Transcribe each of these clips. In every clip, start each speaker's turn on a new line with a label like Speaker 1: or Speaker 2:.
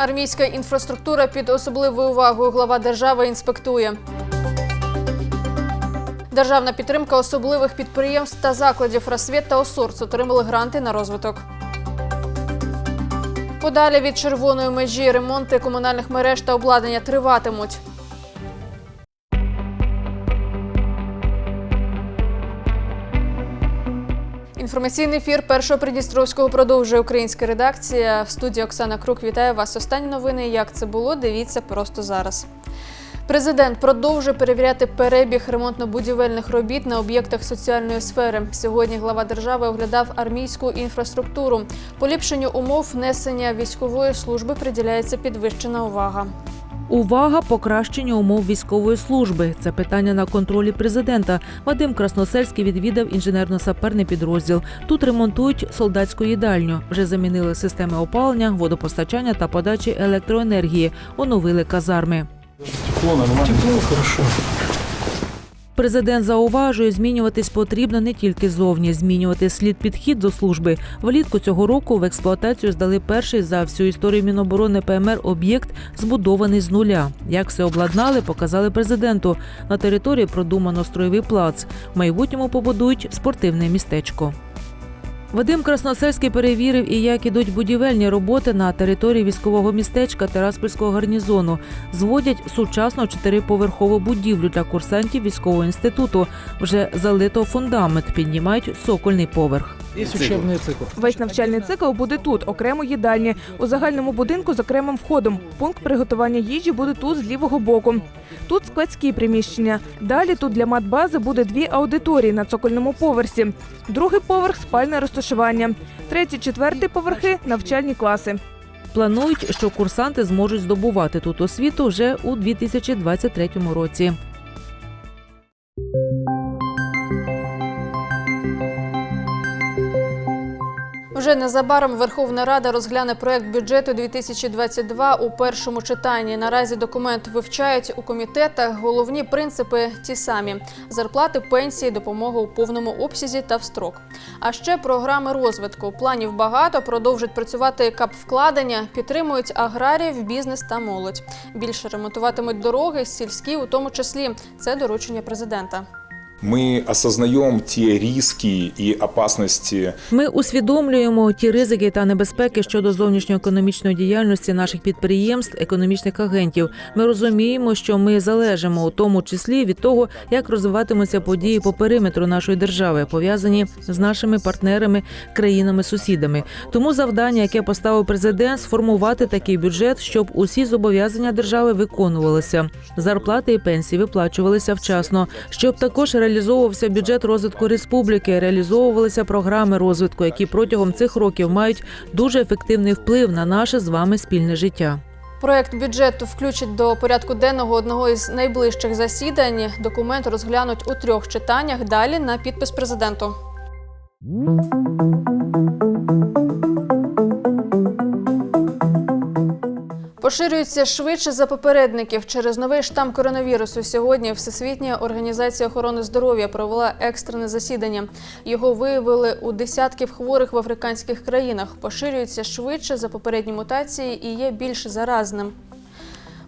Speaker 1: Армійська інфраструктура під особливою увагою глава держави інспектує. Державна підтримка особливих підприємств та закладів «Росвіт» та «Осурц» отримали гранти на розвиток. Подалі від червоної межі ремонти комунальних мереж та обладнання триватимуть. Інформаційний ефір першого Придністровського продовжує українська редакція. В студії Оксана Крук вітає вас. Останні новини. Як це було? Дивіться просто зараз. Президент продовжує перевіряти перебіг ремонтно-будівельних робіт на об'єктах соціальної сфери. Сьогодні глава держави оглядав армійську інфраструктуру. Поліпшенню умов несення військової служби приділяється підвищена увага.
Speaker 2: Увага покращення умов військової служби. Це питання на контролі президента. Вадим Красносельський відвідав інженерно-саперний підрозділ. Тут ремонтують солдатську їдальню. Вже замінили системи опалення, водопостачання та подачі електроенергії. Оновили казарми.
Speaker 3: Тепло, нормально. Тепло, хорошо.
Speaker 2: Президент зауважує, змінюватись потрібно не тільки зовні, змінювати слід підхід до служби. Влітку цього року в експлуатацію здали перший за всю історію Міноборони ПМР об'єкт, збудований з нуля. Як все обладнали, показали президенту. На території продумано строєвий плац. В майбутньому побудують спортивне містечко. Вадим Красносельський перевірив і як ідуть будівельні роботи на території військового містечка Тераспольського гарнізону. Зводять сучасну чотириповерхову будівлю для курсантів військового інституту. Вже залито фундамент, піднімають сокольний поверх.
Speaker 3: Есть учебный цикл.
Speaker 4: Весь навчальний цикл буде тут, окремо їдальні. У загальному будинку з окремим входом. Пункт приготування їжі буде тут з лівого боку. Тут складські приміщення. Далі тут для матбази буде дві аудиторії на цокольному поверсі. Другий поверх спальне розташування. Третій, четвертий поверхи навчальні класи.
Speaker 2: Планують, що курсанти зможуть здобувати тут освіту вже у 2023 році.
Speaker 1: Вже незабаром Верховна Рада розгляне проект бюджету 2022 у першому читанні. Наразі документ вивчають у комітетах. Головні принципи ті самі: зарплати, пенсії, допомога у повному обсязі та в строк. А ще програми розвитку. Планів багато, продовжать працювати капвкладення, підтримують аграріїв, бізнес та молодь. Більше ремонтуватимуть дороги, сільські, у тому числі. Це доручення президента.
Speaker 5: Мы осознаем те риски и опасности
Speaker 2: Ми усвідомлюємо ті ризики та небезпеки щодо зовнішньоекономічної діяльності наших підприємств, економічних агентів. Ми розуміємо, що ми залежимо у тому числі від того, як розвиватимуться події по периметру нашої держави, пов'язані з нашими партнерами, країнами-сусідами. Тому завдання, яке поставив президент, сформувати такий бюджет, щоб усі зобов'язання держави виконувалися. Зарплати і пенсії виплачувалися вчасно, щоб також реалізовувався бюджет розвитку республіки, реалізовувалися програми розвитку, які протягом цих років мають дуже ефективний вплив на наше з вами спільне життя.
Speaker 1: Проект бюджету включить до порядку денного одного із найближчих засідань. Документ розглянуть у трьох читаннях. Далі на підпис президенту. Поширюється швидше за попередників через новий штам коронавірусу. Сьогодні Всесвітня організація охорони здоров'я провела екстрене засідання. Його виявили у десятків хворих в африканських країнах. Поширюється швидше за попередні мутації і є більш заразним.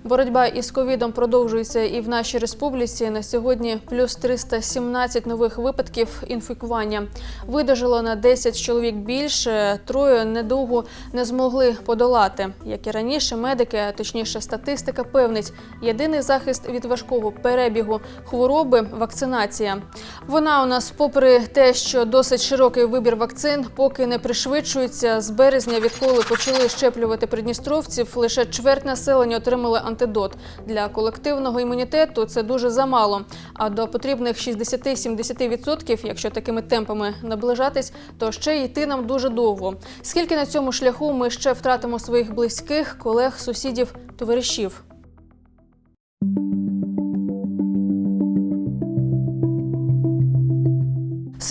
Speaker 1: Боротьба із ковідом продовжується і в нашій республіці. На сьогодні плюс 317 нових випадків інфікування. Видожило на 10 чоловік більше. Троє недовго не змогли подолати. Як і раніше, медики, а точніше статистика, певнить, єдиний захист від важкого перебігу хвороби вакцинація. Вона у нас, попри те, що досить широкий вибір вакцин, поки не пришвидшується. З березня, відколи почали щеплювати придністровців, лише чверть населення отримали антидот. Для колективного імунітету це дуже замало. А до потрібних 60-70%, якщо такими темпами наближатись, то ще йти нам дуже довго. Скільки на цьому шляху ми ще втратимо своїх близьких, колег, сусідів, товаришів?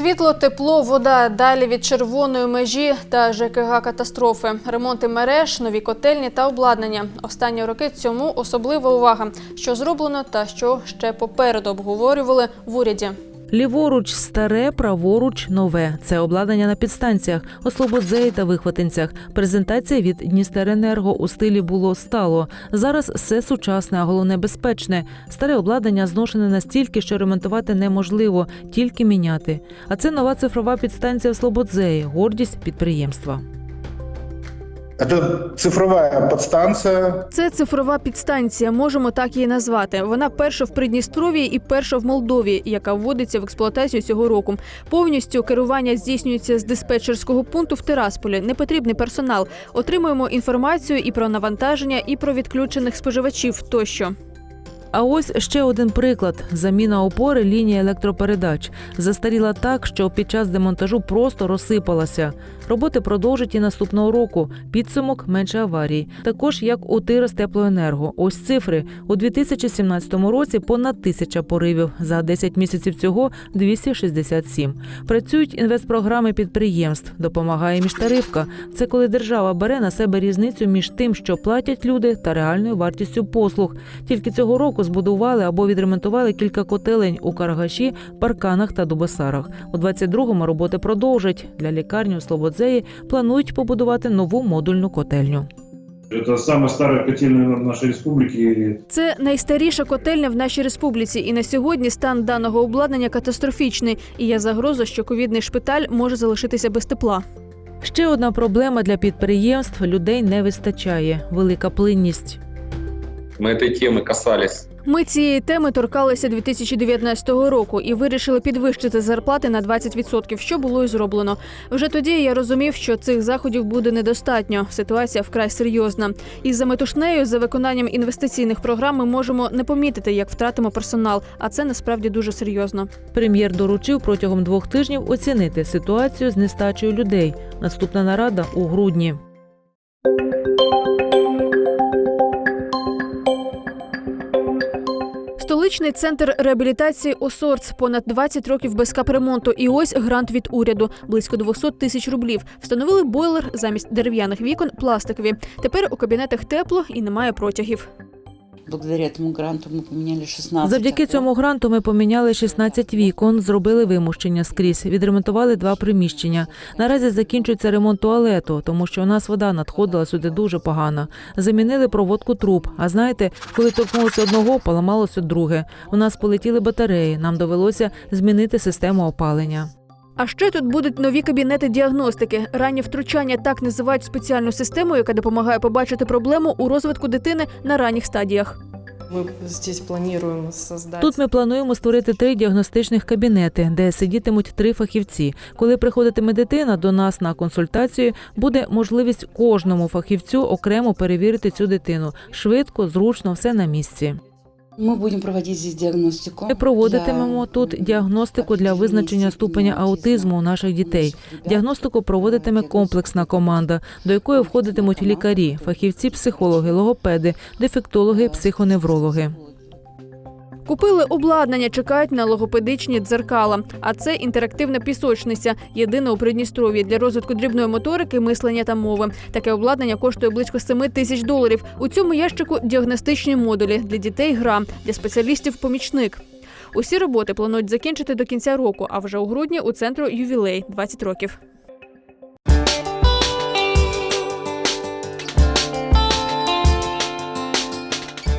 Speaker 1: Світло, тепло, вода далі від червоної межі та ЖКГ катастрофи, ремонти мереж, нові котельні та обладнання. Останні роки цьому особлива увага, що зроблено та що ще попереду обговорювали в уряді.
Speaker 2: Ліворуч старе, праворуч нове. Це обладнання на підстанціях, ослободзеї та вихватинцях. Презентація від Дністеренерго у стилі було стало. Зараз все сучасне, а головне безпечне. Старе обладнання зношене настільки, що ремонтувати неможливо, тільки міняти. А це нова цифрова підстанція в Слободзеї, гордість підприємства.
Speaker 6: Это цифрова підстанція.
Speaker 1: Це цифрова підстанція, можемо так її назвати. Вона перша в Придністров'ї і перша в Молдові, яка вводиться в експлуатацію цього року. Повністю керування здійснюється з диспетчерського пункту в Тирасполі. Не потрібний персонал. Отримуємо інформацію і про навантаження, і про відключених споживачів тощо.
Speaker 2: А ось ще один приклад: заміна опори лінії електропередач застаріла так, що під час демонтажу просто розсипалася. Роботи продовжать і наступного року. Підсумок менше аварій. Також як у Тирас Теплоенерго. Ось цифри у 2017 році понад тисяча поривів. За 10 місяців цього 267. Працюють інвестпрограми підприємств. Допомагає міжтарифка. Це коли держава бере на себе різницю між тим, що платять люди, та реальною вартістю послуг. Тільки цього року збудували або відремонтували кілька котелень у Каргаші, Парканах та Дубосарах. У 22-му роботи продовжать. Для лікарні у Слободзеї планують побудувати нову модульну котельню.
Speaker 7: Это самая старая котельная в нашей республике.
Speaker 1: Це найстаріша котельня в нашій республіці, і на сьогодні стан даного обладнання катастрофічний. І є загроза, що ковідний шпиталь може залишитися без тепла.
Speaker 2: Ще одна проблема для підприємств людей не вистачає велика плинність.
Speaker 8: Мы этой темы касались
Speaker 1: Ми цієї теми торкалися 2019 року і вирішили підвищити зарплати на 20%, що було і зроблено. Вже тоді я розумів, що цих заходів буде недостатньо. Ситуація вкрай серйозна. І за метушнею, за виконанням інвестиційних програм, ми можемо не помітити, як втратимо персонал. А це насправді дуже серйозно.
Speaker 2: Прем'єр доручив протягом двох тижнів оцінити ситуацію з нестачею людей. Наступна нарада у грудні.
Speaker 1: Столичний центр реабілітації Осорц понад 20 років без капремонту. І ось грант від уряду близько 200 тисяч рублів. Встановили бойлер замість дерев'яних вікон пластикові. Тепер у кабінетах тепло і немає протягів.
Speaker 9: Благодаря этому гранту мы поменяли 16
Speaker 2: Завдяки цьому гранту ми поміняли 16 вікон, зробили вимущення скрізь, відремонтували два приміщення. Наразі закінчується ремонт туалету, тому що у нас вода надходила сюди дуже погано. Замінили проводку труб. А знаєте, коли торкнулося одного, поламалося друге. У нас полетіли батареї. Нам довелося змінити систему опалення.
Speaker 1: А ще тут будуть нові кабінети діагностики. Раннє втручання так називають спеціальну систему, яка допомагає побачити проблему у розвитку дитини на ранніх стадіях.
Speaker 10: Мы здесь планируем.
Speaker 2: Тут ми плануємо створити три діагностичних кабінети, де сидітимуть три фахівці. Коли приходитиме дитина до нас на консультацію, буде можливість кожному фахівцю окремо перевірити цю дитину швидко, зручно, все на місці.
Speaker 9: Мы будемо проводити здесь діагностику.
Speaker 2: Ми проводитимемо
Speaker 9: для
Speaker 2: тут діагностику для визначення ступеня аутизму у наших дітей. Діагностику проводитиме комплексна команда, до якої входитимуть лікарі, фахівці, психологи, логопеди, дефектологи, психоневрологи.
Speaker 1: Купили обладнання, чекають на логопедичні дзеркала. А це інтерактивна пісочниця, єдина у Придністров'ї для розвитку дрібної моторики, мислення та мови. Таке обладнання коштує близько 7 тисяч доларів. У цьому ящику діагностичні модулі для дітей гра, для спеціалістів помічник. Усі роботи планують закінчити до кінця року, а вже у грудні у центру ювілей 20 років.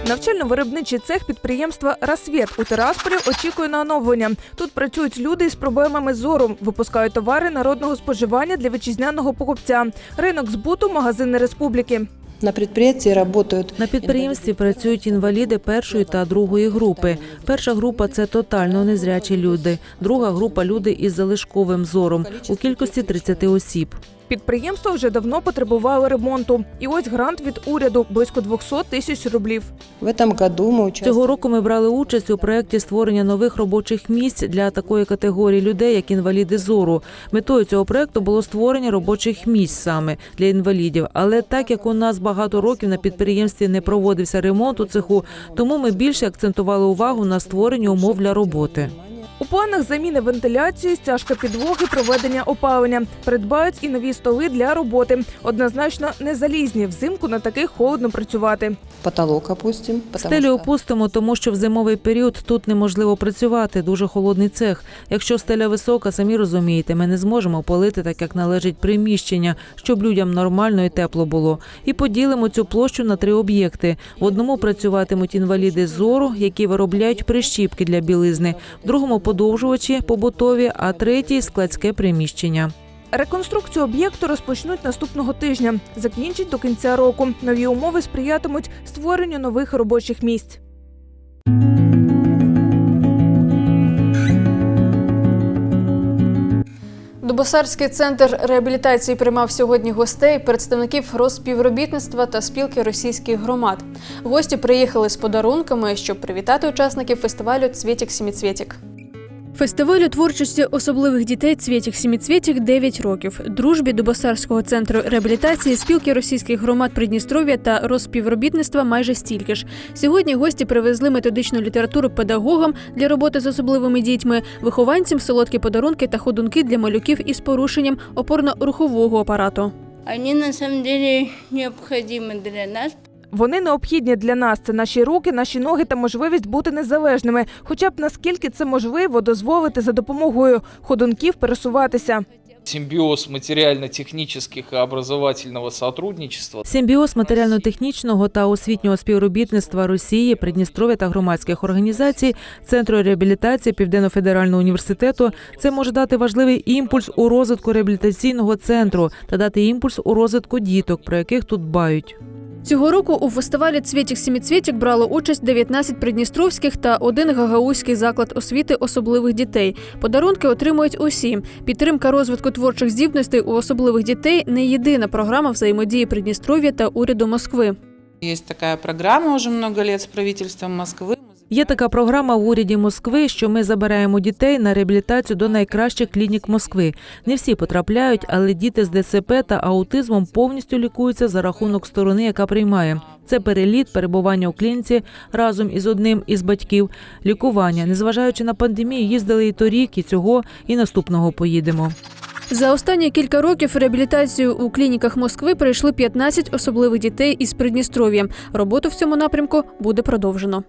Speaker 4: Навчально-виробничий цех підприємства Расвєт у Тирасполі очікує на оновлення. Тут працюють люди із проблемами зору, випускають товари народного споживання для вітчизняного покупця. Ринок збуту магазини республіки.
Speaker 10: На предприятии работают
Speaker 2: На підприємстві працюють інваліди першої та другої групи. Перша група це тотально незрячі люди. Друга група люди із залишковим зором у кількості 30 осіб.
Speaker 4: Підприємство вже давно потребувало ремонту. І ось грант від уряду близько 200 тисяч рублів.
Speaker 10: в этом году.
Speaker 2: Цього року ми брали участь у проєкті створення нових робочих місць для такої категорії людей, як інваліди зору. Метою цього проєкту було створення робочих місць саме для інвалідів. Але так як у нас багато років на підприємстві не проводився ремонт у цеху, тому ми більше акцентували увагу на створенні умов для роботи.
Speaker 4: У планах заміни вентиляції, стяжка підлоги, проведення опалення. Придбають і нові столи для роботи. Однозначно не залізні. Взимку на таких холодно працювати.
Speaker 10: Потолок опустим. потому
Speaker 2: Стелю опустимо, тому що в зимовий період тут неможливо працювати. Дуже холодний цех. Якщо стеля висока, самі розумієте, ми не зможемо полити так, як належить приміщення, щоб людям нормально і тепло було. І поділимо цю площу на три об'єкти. В одному працюватимуть інваліди зору, які виробляють прищіпки для білизни, в другому подовжувачі побутові, а третій складське приміщення.
Speaker 4: Реконструкцію об'єкту розпочнуть наступного тижня. Закінчать до кінця року. Нові умови сприятимуть створенню нових робочих місць.
Speaker 1: Дубосарський центр реабілітації приймав сьогодні гостей, представників розпівробітництва та спілки російських громад. Гості приїхали з подарунками, щоб привітати учасників фестивалю Цвітік Сіміцвітік.
Speaker 11: Фестивалю творчості особливих дітей Цвітік Сіміцвітік 9 років. Дружбі Дубосарського центру реабілітації, спілки російських громад Придністров'я та розпівробітництва майже стільки ж. Сьогодні гості привезли методичну літературу педагогам для роботи з особливими дітьми, вихованцям солодкі подарунки та ходунки для малюків із порушенням опорно-рухового апарату.
Speaker 12: Они на самом необходимы для нас,
Speaker 4: Вони необхідні для нас. Це наші руки, наші ноги та можливість бути незалежними. Хоча б наскільки це можливо, дозволити за допомогою ходунків пересуватися.
Speaker 13: симбиоз материально-технических и образовательного сотрудничества.
Speaker 2: Симбіоз матеріально-технічного та освітнього співробітництва Росії, Придністров'я та громадських організацій, Центру реабілітації Південно-федерального університету це може дати важливий імпульс у розвитку реабілітаційного центру та дати імпульс у розвитку діток, про яких тут дбають.
Speaker 11: Цього року у фестивалі Цвітік Сіміцвітік брало участь 19 придністровських та один гагаузький заклад освіти особливих дітей. Подарунки отримують усі. Підтримка розвитку творчих здібностей у особливих дітей не єдина програма взаємодії Придністров'я та уряду Москви.
Speaker 9: Есть такая программа уже много лет с правительством Москвы.
Speaker 2: Є така програма в уряді Москви, що ми забираємо дітей на реабілітацію до найкращих клінік Москви. Не всі потрапляють, але діти з ДЦП та аутизмом повністю лікуються за рахунок сторони, яка приймає. Це переліт, перебування у клініці разом із одним із батьків, лікування. Незважаючи на пандемію, їздили і торік, і цього, і наступного поїдемо.
Speaker 11: За останні кілька років реабілітацію у клініках Москви пройшли 15 особливих дітей із Придністров'я. Роботу в цьому напрямку буде продовжено.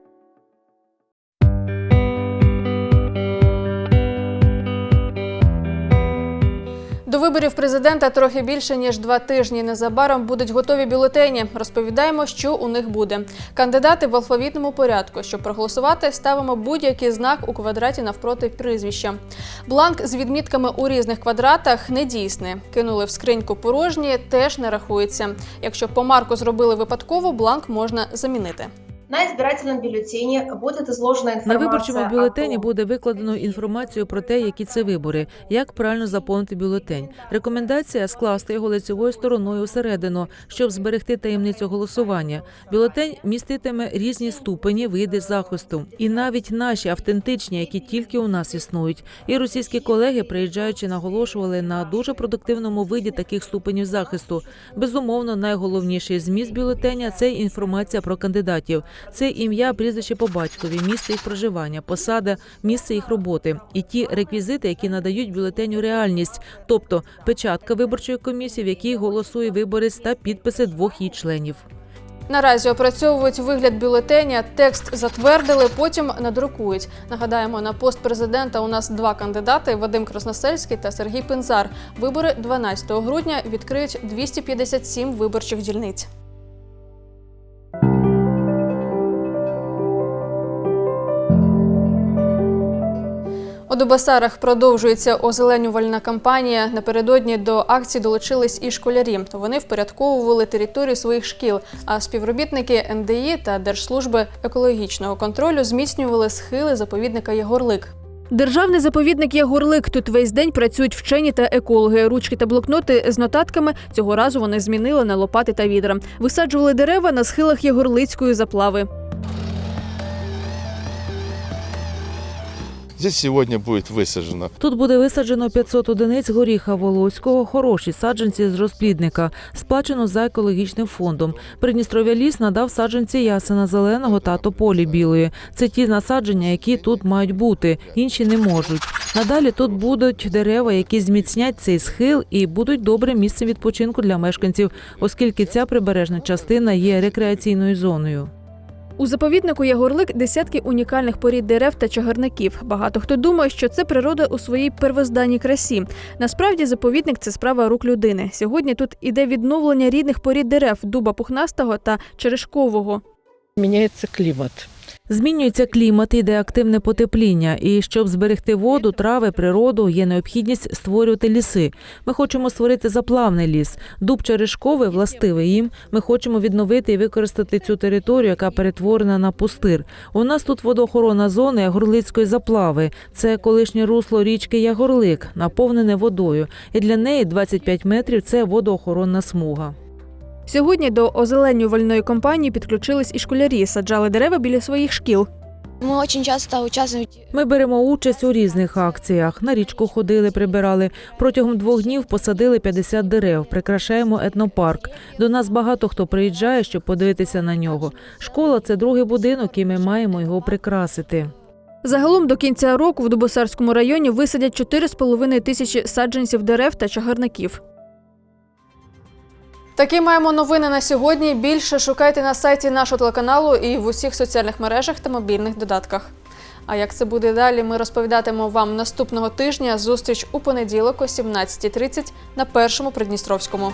Speaker 1: До виборів президента трохи більше ніж два тижні. Незабаром будуть готові бюлетені. Розповідаємо, що у них буде. Кандидати в алфавітному порядку. Щоб проголосувати, ставимо будь-який знак у квадраті навпроти прізвища. Бланк з відмітками у різних квадратах недійсний. Кинули в скриньку порожні, теж не рахується. Якщо помарку зробили випадково, бланк можна замінити.
Speaker 14: На избирательном бюллетене будет изложена
Speaker 2: На
Speaker 14: информация
Speaker 2: виборчому бюлетені буде викладено інформацію про те, які це вибори, як правильно заповнити бюлетень. Рекомендація скласти його лицевою стороною всередину, щоб зберегти таємницю голосування. Бюлетень міститиме різні ступені, види захисту, і навіть наші автентичні, які тільки у нас існують. І російські колеги, приїжджаючи, наголошували на дуже продуктивному виді таких ступенів захисту. Безумовно, найголовніший зміст бюлетеня це інформація про кандидатів. Це ім'я, прізвище по батькові, місце їх проживання, посада, місце їх роботи і ті реквізити, які надають бюлетеню реальність, тобто печатка виборчої комісії, в якій голосує виборець та підписи двох її членів.
Speaker 1: Наразі опрацьовують вигляд бюлетеня, текст затвердили, потім надрукують. Нагадаємо, на пост президента у нас два кандидати: Вадим Красносельський та Сергій Пинзар. Вибори 12 грудня відкриють 257 виборчих дільниць. У Дубасарах продовжується озеленювальна кампанія. Напередодні до акції долучились і школярі. Вони впорядковували територію своїх шкіл, а співробітники НДІ та Держслужби екологічного контролю зміцнювали схили заповідника Єгорлик.
Speaker 11: Державний заповідник Ягорлик. Тут весь день працюють вчені та екологи. Ручки та блокноти з нотатками цього разу вони змінили на лопати та відра. Висаджували дерева на схилах Ягорлицької заплави.
Speaker 15: Здесь сегодня будет высажено
Speaker 2: Тут буде висаджено 500 одиниць горіха волоського, хороші саджанці з розплідника, сплачено за екологічним фондом. Придністров'я ліс надав саджанці ясена зеленого та тополі білої. Це ті насадження, які тут мають бути, інші не можуть. Надалі тут будуть дерева, які зміцнять цей схил і будуть добрим місцем відпочинку для мешканців, оскільки ця прибережна частина є рекреаційною зоною.
Speaker 11: У заповіднику Ягорлик десятки унікальних порід дерев та чагарників. Багато хто думає, що це природа у своїй первозданній красі. Насправді, заповідник це справа рук людини. Сьогодні тут іде відновлення рідних порід дерев дуба пухнастого та черешкового.
Speaker 10: Міняється климат.
Speaker 2: Змінюється клімат, іде активне потепління, і щоб зберегти воду, трави, природу, є необхідність створювати ліси. Ми хочемо створити заплавний ліс. Дуб черешковий властивий їм. Ми хочемо відновити і використати цю територію, яка перетворена на пустир. У нас тут водоохоронна зона Ягорлицької заплави. Це колишнє русло річки Ягорлик, наповнене водою. І для неї 25 метрів це водоохоронна смуга.
Speaker 11: Сьогодні до озеленювальної кампанії підключились і школярі, саджали дерева біля своїх шкіл.
Speaker 16: Мы очень часто участвуем
Speaker 2: Ми беремо участь у різних акціях. На річку ходили, прибирали. Протягом двох днів посадили 50 дерев, прикрашаємо етнопарк. До нас багато хто приїжджає, щоб подивитися на нього. Школа це другий будинок, і ми маємо його прикрасити.
Speaker 11: Загалом до кінця року в Дубосарському районі висадять 4,5 тисячі саджанців дерев та чагарників.
Speaker 1: Такі маємо новини на сьогодні. Більше шукайте на сайті нашого телеканалу і в усіх соціальних мережах та мобільних додатках. А як це буде далі, ми розповідатимемо вам наступного тижня. Зустріч у понеділок о 17.30 на першому Придністровському.